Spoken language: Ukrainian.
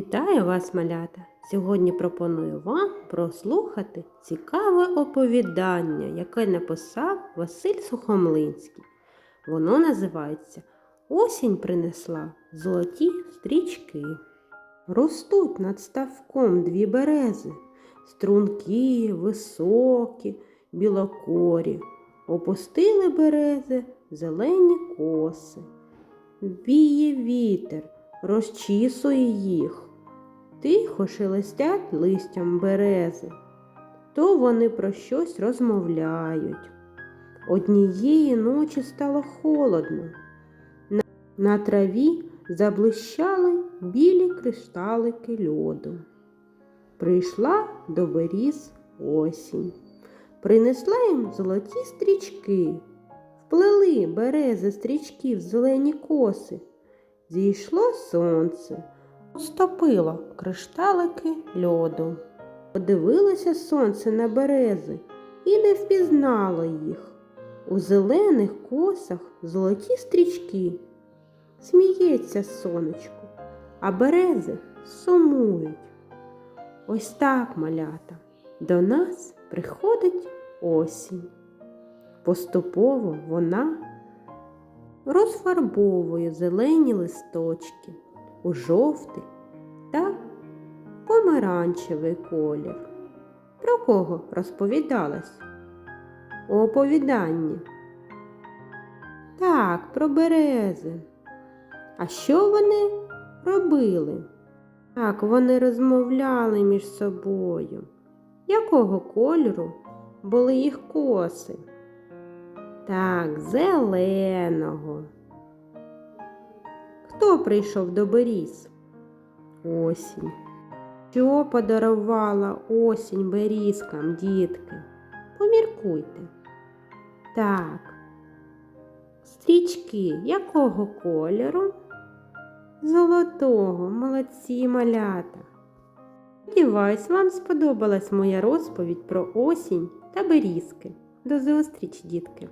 Вітаю вас, малята! Сьогодні пропоную вам прослухати цікаве оповідання, яке написав Василь Сухомлинський. Воно називається Осінь принесла золоті стрічки. Ростуть над ставком дві берези, стрункі, високі, білокорі. Опустили берези зелені коси. Віє вітер, розчісує їх. Тихо шелестять листям берези, то вони про щось розмовляють. Однієї ночі стало холодно. На, траві заблищали білі кришталики льоду. Прийшла до беріз осінь, принесла їм золоті стрічки, вплели берези стрічки в зелені коси. Зійшло сонце, стопило кришталики льоду. Подивилося сонце на берези і не впізнало їх. У зелених косах золоті стрічки. Сміється сонечко, а берези сумують. Ось так, малята, до нас приходить осінь. Поступово вона розфарбовує зелені листочки у жовтий та помаранчевий колір. Про кого розповідалось у оповіданні? Так, про берези. А що вони робили? Так, вони розмовляли між собою. Якого кольору були їх коси? Так, зеленого. Хто прийшов до беріз? Осінь. Що подарувала осінь берізкам, дітки? Поміркуйте. Так. Стрічки якого кольору? Золотого, молодці малята. Сподіваюсь, вам сподобалась моя розповідь про осінь та берізки. До зустрічі, дітки!